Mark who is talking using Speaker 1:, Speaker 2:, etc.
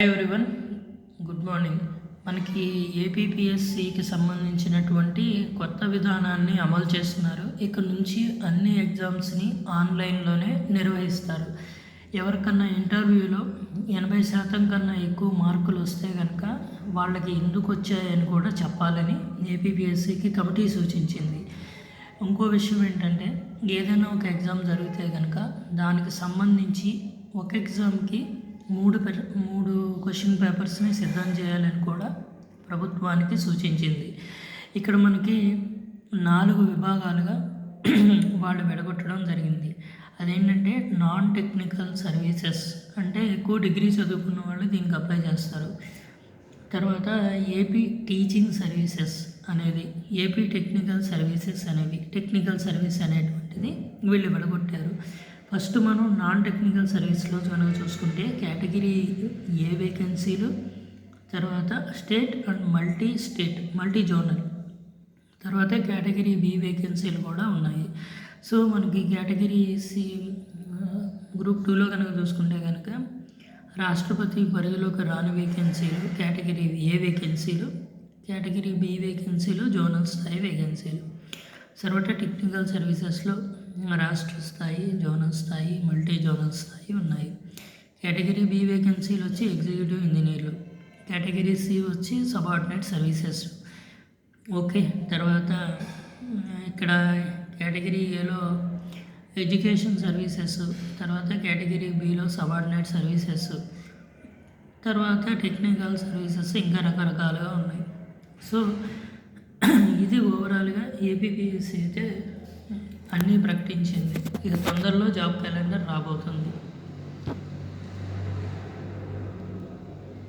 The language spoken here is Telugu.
Speaker 1: హాయ్ ఎవ్రీవన్ గుడ్ మార్నింగ్ మనకి ఏపీపీఎస్సికి సంబంధించినటువంటి కొత్త విధానాన్ని అమలు చేస్తున్నారు. ఇక నుంచి అన్ని ఎగ్జామ్స్ని ఆన్లైన్లోనే నిర్వహిస్తారు. ఎవరికన్నా ఇంటర్వ్యూలో ఎనభై శాతం కన్నా ఎక్కువ మార్కులు వస్తే కనుక వాళ్ళకి ఎందుకు వచ్చాయని కూడా చెప్పాలని ఏపీపీఎస్సికి కమిటీ సూచించింది. ఇంకో విషయం ఏంటంటే ఏదైనా ఒక ఎగ్జామ్ జరిగితే కనుక దానికి సంబంధించి ఒక ఎగ్జామ్కి మూడు మూడు క్వశ్చన్ పేపర్స్ని సిద్ధం చేయాలని కూడా ప్రభుత్వానికి సూచించింది. ఇక్కడ మనకి నాలుగు విభాగాలుగా వాళ్ళు విడగొట్టడం జరిగింది. అదేంటంటే నాన్ టెక్నికల్ సర్వీసెస్ అంటే ఎక్కువ డిగ్రీ చదువుకున్న వాళ్ళు దీనికి అప్లై చేస్తారు. తర్వాత ఏపీ టీచింగ్ సర్వీసెస్ అనేది ఏపీ టెక్నికల్ సర్వీసెస్ అనేవి టెక్నికల్ సర్వీస్ అనేటువంటిది వీళ్ళు విడగొట్టారు. ఫస్ట్ మనం నాన్ టెక్నికల్ సర్వీస్లో కనుక చూసుకుంటే కేటగిరీ ఏ వేకెన్సీలు తర్వాత state and multi state multi zonal తర్వాత కేటగిరీ బి వేకెన్సీలు కూడా ఉన్నాయి. సో మనకి కేటగిరీ సి గ్రూప్ టూలో కనుక చూసుకుంటే కనుక రాష్ట్రపతి పరిధిలోకి రాని వేకెన్సీలు కేటగిరీ ఏ వేకెన్సీలు కేటగిరీ బి వేకెన్సీలు జోనల్ స్థాయి వేకెన్సీలు. తర్వాత టెక్నికల్ సర్వీసెస్లో రాష్ట్ర స్థాయి జోనల్ స్థాయి మల్టీ జోనల్ స్థాయి ఉన్నాయి. కేటగిరీ బి వేకెన్సీలు వచ్చి ఎగ్జిక్యూటివ్ ఇంజనీర్లు. కేటగిరీ సి వచ్చి సబార్డినేట్ సర్వీసెస్. ఓకే తర్వాత ఇక్కడ కేటగిరీ ఏలో ఎడ్యుకేషన్ సర్వీసెస్ తర్వాత కేటగిరీ బిలో సబార్డినేట్ సర్వీసెస్ తర్వాత టెక్నికల్ సర్వీసెస్ ఇంకా రకరకాలుగా ఉన్నాయి. సో ఇది ఓవరాల్గా ఏపీపీఎస్సీ అయితే అన్నీ ప్రకటించింది. ఇది తొందరలో జాబ్ క్యాలెండర్ రాబోతుంది.